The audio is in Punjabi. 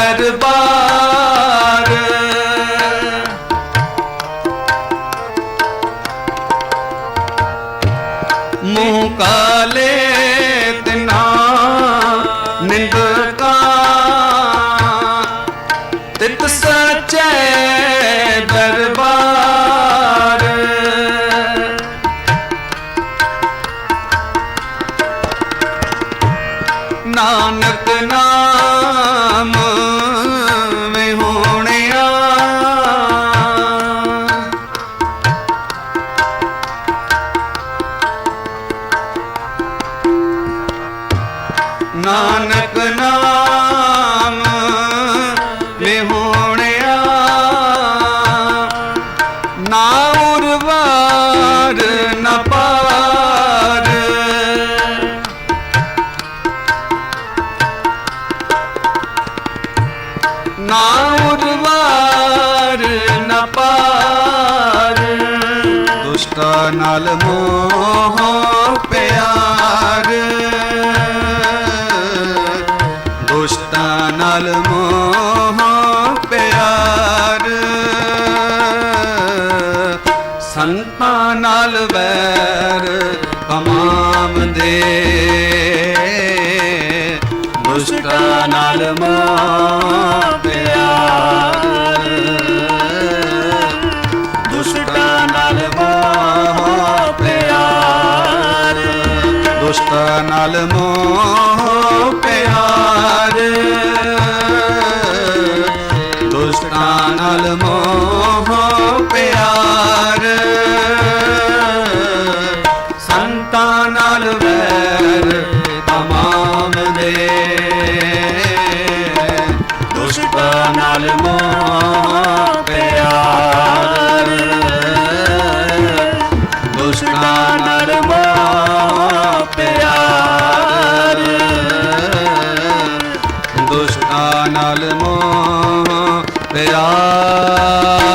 ਦਰਬਾਰ। ਮੂੰਹ ਕਾਲੇ ਤਿਨਾ ਨਿੰਦਕਾ ਤਿਤ ਸਚੈ ਦਰਬਾਰ। ਨਾਨਕ ਨਾਮ ਨਾਨਕ ਨਾਮ ਵਿਹੋਣਿਆ ਨਾ ਉਰਵਾਰ, ਨਾ ਪਾਰ। ਨਾ ਉਰਵਾਰ, ਨਾ ਪਾਰ। ਦੁਸ਼ਟਾਂ ਨਾਲ ਮੋਹ ਪਿਆਰ। ਨਾਲ ਪਿਆਰ। ਸੰਤਾਂ ਨਾਲ ਵੈਰ ਕਮਾਵਦੇ ਦੁਸ਼ਟਾਂ ਨਾਲ ਮੋਹ ਪਿਆਰ। ਦੁਸ਼ਟਾਂ ਨਾਲ ਮੋਹ ਪਿਆਰ। ਦੁਸ਼ਟਾਂ ਨਾਲ ਮੋਹ ਦੁਸ਼ਟਾਂ ਨਾਲ ਮੋਹ ਪਿਆਰ। ਸੰਤਾਂ ਨਾਲ ਵੈਰ ਤਮਾਮ ਦੇ। ਦੁਸ਼ਟਾਂ ਨਾਲ ਮੋਹ ਪਿਆਰ। ਦੁਸ਼ਟਾਂ ਨਾਲ ਮੋਹ ਪਿਆਰ। ਦੁਸ਼ਟਾਂ ਨਾਲ ਮੋਹ ਪਿਆਰ